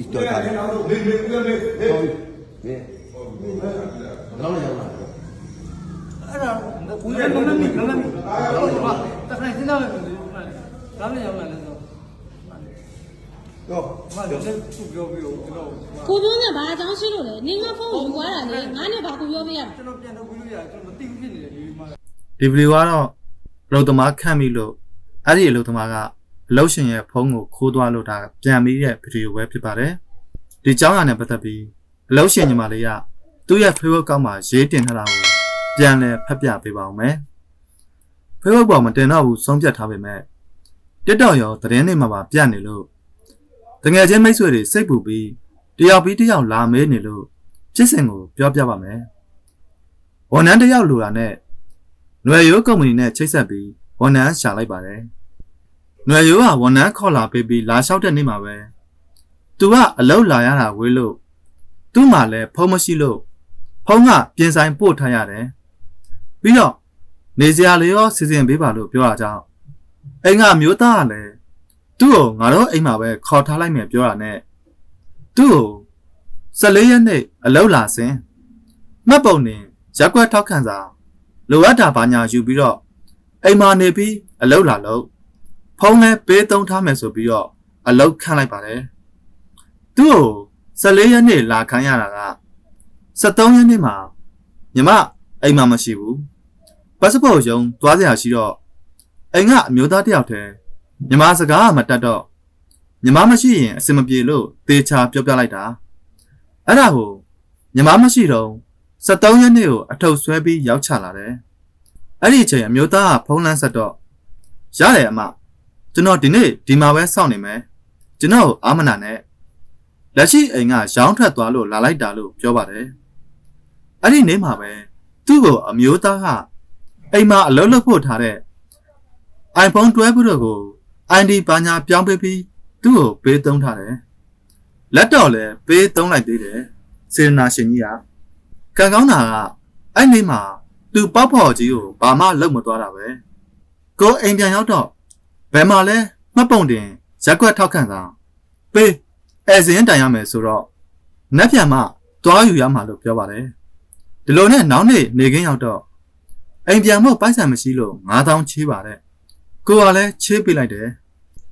ပြီးတော့တာမေမေမေမေမေဟုတ်ပြီတော့လည်းရောက်လာအဲ့ဒါဦးရမမမီမမမီဟာတခါစဉ်းစားမယ်ဒါလည်းရောက်လာလဲဆိုတော့ဘာလဲသူပြောပြီးတော့ကျွန်တော်ကိုပြောနေဘာအကြောင်းရှိလို့လဲနင်းကဖုန်းကိုယူသွားတာလေငါနဲ့ဘာကိုပြောပြရလဲကျွန်တော်ပြန်တော့ပြီးလို့ရတယ်ကျွန်တော်မသိဘူးဖြစ်နေတယ်ဒီမှာဒီဗီဒီယိုကတော့အလုသမားခန့်ပြီလို့အဲ့ဒီအလုသမားက အလုရှင်ရဲ့ဖုန်းကိုခိုးသွားလို့ဒါပြန်ပြီးတဲ့ဗီဒီယိုပဲဖြစ်ပါတယ်ဒီကြောင်းရနဲ့ပတ်သက်ပြီးအလုရှင်ညီမလေးကသူ့ရဲ့ Facebook ကောက်မှာရေးတင်ထားတာကိုပြန်လည်ဖတ်ပြပေးပါဦးမယ် Facebook ပေါ်မှာတင်တော့ဘူးဆုံးဖြတ်ထားပေမဲ့ TikTok ရောသတင်းတွေမှာပါပြနေလို့တကယ်ချင်းမိတ်ဆွေတွေစိတ်ပူပြီးတယောက်ပြီးတယောက်လာမဲနေလို့ဖြစ်စဉ်ကိုပြောပြပါမယ်ဝန်ထမ်းတစ်ယောက်လိုတာနဲ့။ຫນွယ်ရိုးကုမ္ပဏီနဲ့ချိတ်ဆက်ပြီးဝန်ထမ်းရှာလိုက်ပါတယ်။ ຫນွယ်ရိုးကဝန်ထမ်းခေါ်လာပေးပြီးလာလျှောက်တဲ့နေ့မှာပဲ။ "तू ကအလောက်လာရတာဝေးလို့သူ့မှာလည်းဖုံးမရှိလို့ဖုံးကပြင်ဆိုင်ပို့ထားရတယ်။ပြီးတော့နေစရာလေးရောစီစဉ်ပေးပါလို့ပြောတာကြောင့်အိမ်ကမျိုးသားကလည်းသူ့ကိုငါတို့အိမ်မှာပဲခေါ်ထားလိုက်မယ်ပြောတာနဲ့သူ့ကို14ရက်နေ့အလောက်လာစဉ်မှတ်ပုံနေရက်ွက်ထောက်ခံစာ လိုအပ်တာဘာညာယူပြီးတော့အိမ်မာနေပြီးအလုတ်လာလို့ ဖုံးလဲပေးသုံးထားမယ်ဆိုပြီးတော့အလုတ်ခန့်လိုက်ပါတယ်သူ့ကို14ရက်နေ့လာခန်းရတာက73ရက်နေ့မှာညီမအိမ်မှာမရှိဘူးပတ်စပို့ရုံသွားစရာရှိတော့အိမ်ကအမျိုးသားတစ်ယောက်တည်းညီမစကားကမတတ်တော့ညီမမရှိရင်အဆင်မပြေလို့သေချာပြောပြလိုက်တာအဲ့ဒါကိုညီမမရှိတော့73ရက်နေ့ကိုအထုပ်ဆွဲပြီးရောက်ချလာတယ်။အဲ့ဒီအချိန်အမျိုးသားကဖုန်းလန်းဆက်တော့ရတယ်အမ ကျွန်တော်ဒီနေ့ဒီမှာပဲစောင့်နေမယ်။ကျွန်တော်အာမနာနဲ့လက်ရှိအိမ်ကရောင်းထွက်သွားလို့လာလိုက်တာလို့ပြောပါတယ်။အဲ့ဒီနေ့မှာပဲသူ့ကိုအမျိုးသားကအိမ်မှာအလုပ်လုပ်ဖို့ထားတဲ့ iPhone 12 Pro ကို ID ဘာညာပြောင်းပေးပြီးသူ့ကိုပေးသုံးထားတယ်။လက်တော့လည်းပေးသုံးလိုက်သေးတယ်။စေရနာရှင်ကြီးကကံကောင်းတာကအဲ့နေ့မှာသူပေါက်ဖော်ကြီးကိုဘာမှလုပ်မသွားတာပဲကိုအိမ်ပြန်ရောက်တော့ ဘယ်မှာလဲမှတ်ပုံတင်ရက်ွက်ထောက်ခံစာပေးအဲစင်းတိုင်ရမယ်ဆိုတော့နက်ပြန်မှသွားယူရမှာလို့ပြောပါတယ်ဒီလိုနဲ့နောက်နေ့နေခင်းရောက်တော့အိမ်ပြန်မို့ပိုက်ဆံမရှိလို့9000ချေးပါတယ်ကိုကလည်းချေးပေးလိုက်တယ်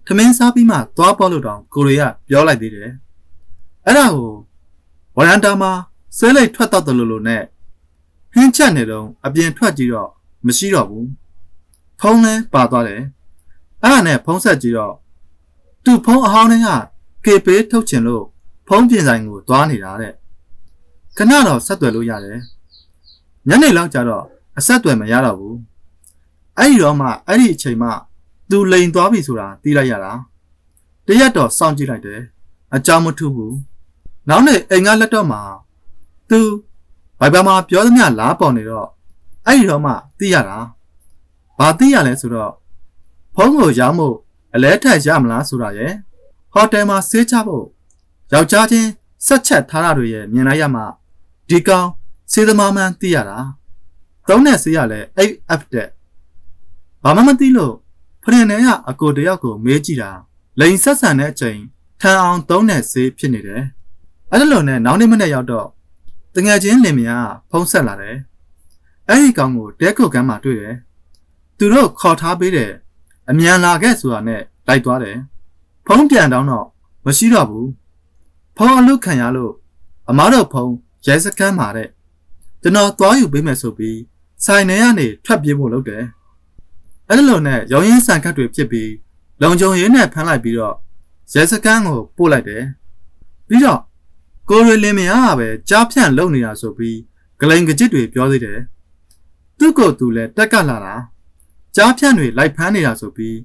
ထမင်းစားပြီးမှသွားပေါ်လို့တောင်ကိုတွေကပြောလိုက်သေးတယ်အဲ့ဒါကိုဝရန်တာမှာဆဲလိုက်ထွက်တော့တယ်လို့လို့နဲ့ဟင်းချက်နေတော့အပြင်ထွက်ကြည့်တော့မရှိတော့ဘူးဖုံးလဲပါသွားတယ် အဲ့ဒါနဲ့ဖုံးဆက်ကြည့်တော့သူ့ဖုံးအဟောင်းတွေကကေပေးထုတ်ချင်လို့ဖုံးပြင်ဆိုင်ကိုသွားနေတာတဲ့ခဏတော့ဆက်သွယ်လို့ရတယ်ညနေလောက်ကျတော့အဆက်သွယ်မရတော့ဘူးအဲ့ဒီတော့မှအဲ့ဒီအချိန်မှသူလိန်သွားပြီဆိုတာသိလိုက်ရတာတရက်တော့စောင့်ကြည့်လိုက်တယ်အကြောင်းမထူးဘူးနောက်နေ့အိမ်ကလက်တော့မှာသူဘိုင်ဘာမှာပြောသမျှလားပေါ်နေတော့အဲ့ဒီတော့မှသိရတာဘာသိရလဲဆိုတော့ ဖုန်းကိုရောင်းဖို့အလဲထက်ရမလားဆိုတာရယ်ဟိုတယ်မှာဆေးချဖို့ယောက်ျားချင်းဆက်ချက်ထားတာတွေရယ်မြင်လိုက်ရမှဒီကောင်စေသမားမှန်းသိရတာသုံးတဲ့ဆေးရလဲအဲ့ app တဲ့ဘာမှမသိလို့ဖရင်ထဲကအကိုတယောက်ကိုမေးကြည့်တာလိန်ဆက်ဆန်တဲ့အချိန်ထန်အောင်သုံးတဲ့ဆေးဖြစ်နေတယ်အဲ့လိုနဲ့နောက်နေ့မနေ့ရောက်တော့တငယ်ချင်းလင်မယားဖုံးဆက်လာတယ်။အဲ့ဒီကောင်ကိုတဲခုတ်ကမ်းမှာတွေ့တယ်။သူတို့ခေါ်ထားပေးတယ်။ အမြန်လာခဲ့ဆိုတာနဲ့လိုက်သွားတယ်။ဖုံးပြန်တောင်းတော့မရှိတော့ဘူး။ဖုံးအလုခံရလို့အမားတို့ဖုံးရဲစခန်းမှာတဲ့။ကျွန်တော်သွားယူပေးမယ်ဆိုပြီးဆိုင်ထဲကနေထွက်ပြေးဖို့လုပ်တယ်။အဲ့လိုနဲ့ရောင်းရင်းဆန်ခတ်တွေဖြစ်ပြီးလုံခြုံရေးနဲ့ဖမ်းလိုက်ပြီးတော့ရဲစခန်းကိုပို့လိုက်တယ်။ပြီးတော့ကိုရွေလင်းမယားကပဲကြားဖြန့်လုံနေတာဆိုပြီးဂလိန်ကကြစ်တွေပြောသေးတယ်သူ့ကိုယ်သူလည်းတက်ကလာတာ ကြားဖြန့်တွေလိုက်ဖမ်းနေတာဆိုပြီး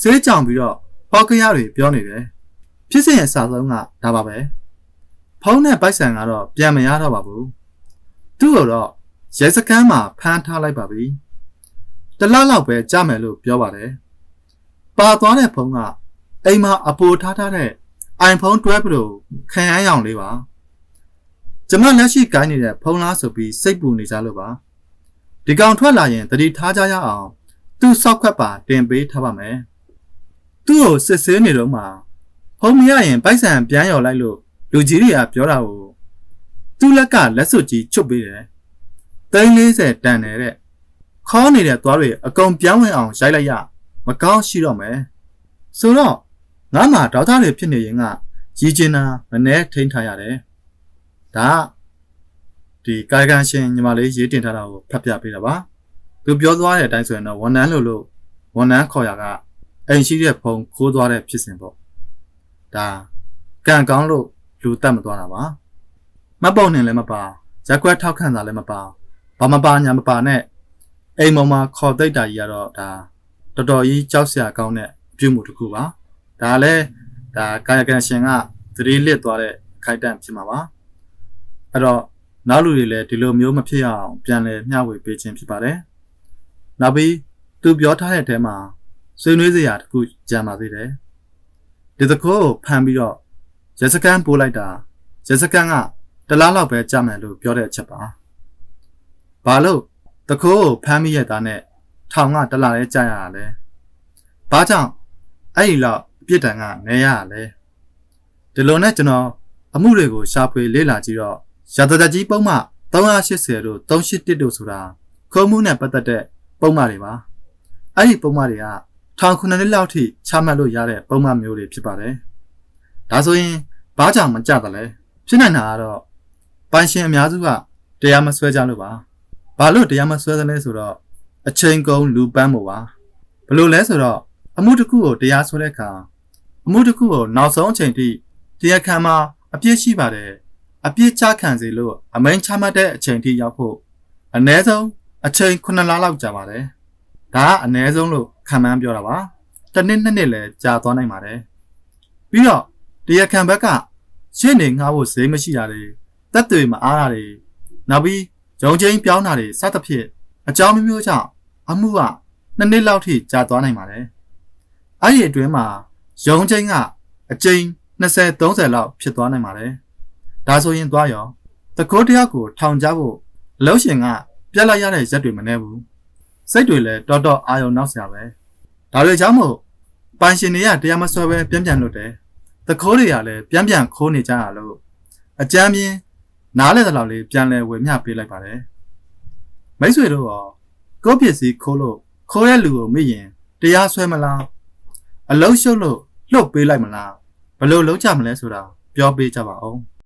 ဆေးကြောင်ပြီးတော့ဟောက်ကရတွေပြောနေတယ်ဖြစ်စဉ်ရဲ့အစဆုံးကဒါပါပဲဖုံးနဲ့ပိုက်ဆံကတော့ပြန်မရတော့ပါဘူးသူ့ကိုတော့ရဲစခန်းမှာဖမ်းထားလိုက်ပါပြီတလားလောက်ပဲကြာမယ်လို့ပြောပါတယ်ပါသွားတဲ့ဖုံးကအိမ်မှာအပိုထားထားတဲ့ iPhone 12 Pro ခံရအောင်လေးပါကျမလက်ရှိကိုင်းနေတဲ့ဖုန်းလားဆိုပြီးစိတ်ပူနေကြလို့ပါဒီကောင်ထွက်လာရင်တတိထားကြရအောင် သူ့စောက်ခွက်ပါတင်ပေးထားပါမယ်သူ့ကိုစစ်ဆေးနေတော့မှဖုံးမရရင်ပိုက်ဆံပြန်ရော်လိုက်လို့လူကြီးတွေကပြောတာကိုသူ့လက်ကလက်စွပ်ကြီးချွတ်ပေးတယ်သိန်း40တန်တယ်တဲ့ခေါင်းနေတဲ့သွားတွေအကုန်ပြောင်းဝင်အောင်ရိုက်လိုက်ရမကောင်းရှိတော့မယ်ဆိုတော့ငါမှဒေါက်တာတွေဖြစ်နေရင်ကရည်ကျင်တာမနှဲထိန်းထားရတယ်ဒါကဒီကာယကံရှင်ညီမလေးရေးတင်ထားတာကိုဖတ်ပြပေးတာပါ သူပြောသွားတဲ့အတိုင်းဆိုရင်တော့ဝန်ထမ်းလို့လို့ဝန်ထမ်းခေါ်ရကအိမ်ရှိတဲ့ဖုံခိုးသွားတဲ့ဖြစ်စဉ်ပေါ့ဒါကံကောင်းလို့လူတက်မသွားတာပါမတ်ပုံနဲ့လည်းမပါရက်ကွက်ထောက်ခံတာလည်းမပါဘာမပါညာမပါနဲ့အိမ်မောင်မှာခေါ်တိတ်တာကြီးကတော့ဒါတော်တော်ကြီးကြောက်စရာကောင်းတဲ့အပြုမှုတစ်ခုပါဒါလည်းဒါကာယကံရှင်ကသတိလစ်သွားတဲ့အခိုက်အတန့်ဖြစ်မှာပါအဲ့တော့နောက်လူတွေလည်းဒီလိုမျိုးမဖြစ်ရအောင်ပြန်လဲမျှဝေပေးခြင်းဖြစ်ပါတယ် နောက်ပြီးသူပြောထားတဲ့အထဲမှာဆွေးနွေးစရာတစ်ခုကြံပါသေးတယ်ဒီတကောကိုဖမ်းပြီးတော့ရစကန်ပို့လိုက်တာရစကန်ကတလားလောက်ပဲကြာမယ်လို့ပြောတဲ့အချက်ပါဘာလို့တကောကိုဖမ်းမိရတာနဲ့ထောင်ကတလားလဲကြာရတာလဲဘာကြောင့်အဲ့ဒီလောက်အပြစ်ဒဏ်ကနေရရလဲဒီလိုနဲ့ကျွန်တော်အမှုတွေကိုရှာဖွေလေ့လာကြည့်တော့ရာဇသကြီးပုံမှ380တို့381တို့ဆိုတာခုံမှုနဲ့ပတ်သက်တဲ့ ပုံမှန်တွေပါအဲ့ဒီပုံမှန်တွေကထောင်9နှစ်လောက်ထိချမှတ်လို့ရတဲ့ပုံမှန်မျိုးတွေဖြစ်ပါတယ်ဒါဆိုရင်ဘာကြောင့်မကြတယ်လဲဖြစ်နိုင်တာကတော့ပိုင်ရှင်အများစုကတရားမစွဲကြလို့ပါဘာလို့တရားမစွဲသလဲဆိုတော့အချိန်ကုန်လူပန်းမို့ပါဘလို့လဲဆိုတော့အမှုတစ်ခုကိုတရားစွဲတဲ့အခါအမှုတစ်ခုကိုနောက်ဆုံးအချိန်ထိတရားခံမှာအပြစ်ရှိပါတယ်အပြစ်ချခံစေလို့အမိန်ချမှတ်တဲ့အချိန်ထိရောက်ဖို့အနည်းဆုံး အချိန်9လလောက်ကြာပါတယ်ဒါကအနည်းဆုံးလို့ခံမှန်းပြောတာပါတစ်နှစ်နှစ်နှစ်လည်းကြာသွားနိုင်ပါတယ်ပြီးတော့တရားခံဘက်ကရှင်းနေငှားဖို့ဈေးမရှိတာတွေတက်တွေမအားတာတွေနောက်ပြီးဂျုံချင်းပြောင်းတာတွေစသဖြင့်အကြောင်းမျိုးမျိုးကြောင့်အမှုကနှစ်နှစ်လောက်ထိကြာသွားနိုင်ပါတယ်အဲ့ဒီအတွင်းမှာရုံချင်းကအကျိန်20 30လောက်ဖြစ်သွားနိုင်ပါတယ်ဒါဆိုရင်သွားရောတကောတယောက်ကိုထောင်ချဖို့အလုံးရှင်က ပြက်လိုက်ရတဲ့ရက်တွေမနေဘူးစိတ်တွေလည်းတော်တော်အာရုံနောက်စရာပဲဒါတွေကြောင့်မို့ပိုင်ရှင်တွေကတရားမစွဲပဲပြန်ပြန်လွတ်တယ်တခိုးတွေကလည်းပြန်ပြန်ခိုးနေကြရလို့အကြမ်းပြင်းနားလဲတဲ့လောက်လေးပြန်လဲဝေမျှပေးလိုက်ပါတယ်မိတ်ဆွေတို့ရောကိုယ့်ပစ္စည်းခိုးလို့ခိုးတဲ့လူကိုမိရင်တရားစွဲမလားအလုံးရှုပ်လို့လှုပ်ပေးလိုက်မလားဘယ်လိုလုပ်ကြမလဲဆိုတာပြောပေးကြပါဦး